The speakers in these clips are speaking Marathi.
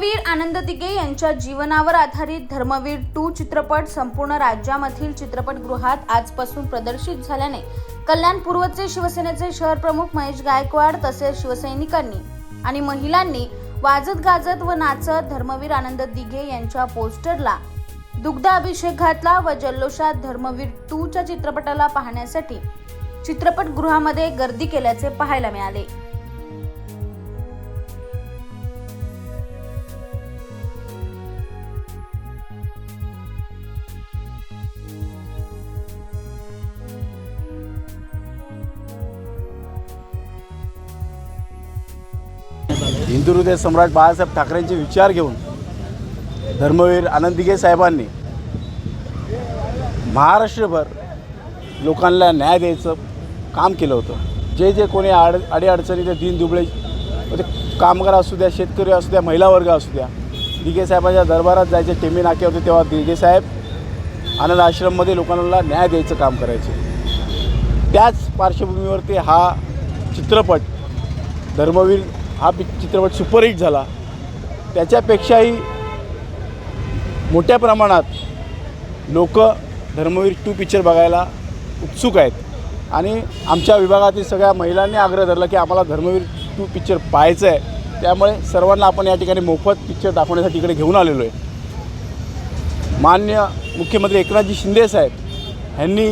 टूच्या जीवनावर आधारित धर्मवीर टू चित्रपट संपूर्ण राज्यामधील चित्रपटगृहात आजपासून प्रदर्शित झाल्याने कल्याण पूर्वचे शिवसेनेचे शहर प्रमुख महेश गायकवाड तसेच शिवसैनिकांनी आणि महिलांनी वाजत गाजत व नाचत धर्मवीर आनंद दिघे यांच्या पोस्टरला दुग्धाभिषेक घातला व जल्लोषात धर्मवीर टूच्या चित्रपटाला पाहण्यासाठी चित्रपटगृहामध्ये गर्दी केल्याचे पाहायला मिळाले. हिंदू हृदय सम्राट बाळासाहेब ठाकरेंचे विचार घेऊन धर्मवीर आनंद दिघे साहेबांनी महाराष्ट्रभर लोकांना न्याय द्यायचं काम केलं होतं. जे जे कोणी आड अडीअडचणी ते दीन दुबळे ते म्हणजे कामगार असू द्या शेतकरी असू द्या महिला वर्ग असू द्या दिगे साहेबांच्या दरबारात जायचे टेमी नाके होते तेव्हा दिगे साहेब आनंद आश्रममध्ये लोकांना न्याय द्यायचं काम करायचे. त्याच पार्श्वभूमीवरती हा चित्रपट धर्मवीर हा पि चित्रपट सुपरहिट झाला. त्याच्यापेक्षाही मोठ्या प्रमाणात लोक धर्मवीर टू पिक्चर बघायला उत्सुक आहेत. आणि आमच्या विभागातील सगळ्या महिलांनी आग्रह धरला की आम्हाला धर्मवीर टू पिक्चर पाहायचं आहे त्यामुळे सर्वांना आपण या ठिकाणी मोफत पिक्चर दाखवण्यासाठी इकडे घेऊन आलेलो आहे. मान्य मुख्यमंत्री एकनाथजी शिंदे साहेब ह्यांनी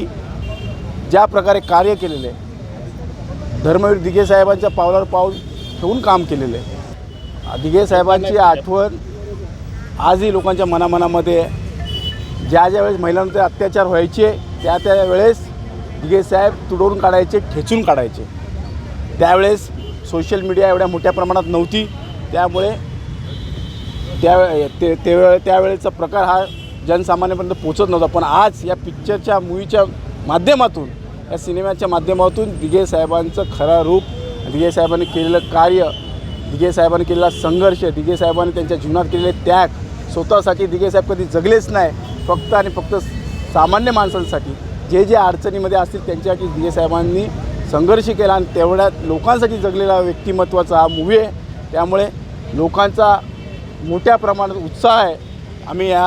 ज्या प्रकारे कार्य केलेलं आहे धर्मवीर दिघे साहेबांच्या पावलावर पाऊल ठेवून काम केलेलं आहे. दिघे साहेबांची आठवण आजही लोकांच्या मनामनामध्ये ज्या ज्या वेळेस महिलांवर अत्याचार व्हायचे त्या त्या वेळेस दिघे साहेब तुडवून काढायचे ठेचून काढायचे. त्यावेळेस सोशल मीडिया एवढ्या मोठ्या प्रमाणात नव्हती. त्यामुळे त्या ते त्यावेळे त्यावेळेचा प्रकार हा जनसामान्यापर्यंत पोचत नव्हता. पण आज या पिक्चरच्या मूवीच्या माध्यमातून या सिनेमाच्या माध्यमातून दिघे साहेबांचं खरं रूप दिगे साहेबांनी केलेलं कार्य दिघे साहेबांनी केलेला संघर्ष दिघे साहेबांनी त्यांच्या जीवनात केलेले त्याग स्वतःसाठी दिघे साहेब कधी जगलेच नाही फक्त आणि फक्त सामान्य माणसांसाठी. जे जे अडचणीमध्ये असतील त्यांच्यासाठी दिगे साहेबांनी संघर्ष केला आणि तेवढ्या लोकांसाठी जगलेला व्यक्तिमत्वाचा हा मूवी आहे. त्यामुळे लोकांचा मोठ्या प्रमाणात उत्साह आहे. आम्ही या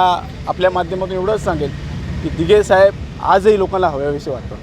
आपल्या माध्यमातून एवढंच सांगेल की दिघे साहेब आजही लोकांना हव्याविषयी वाटतं.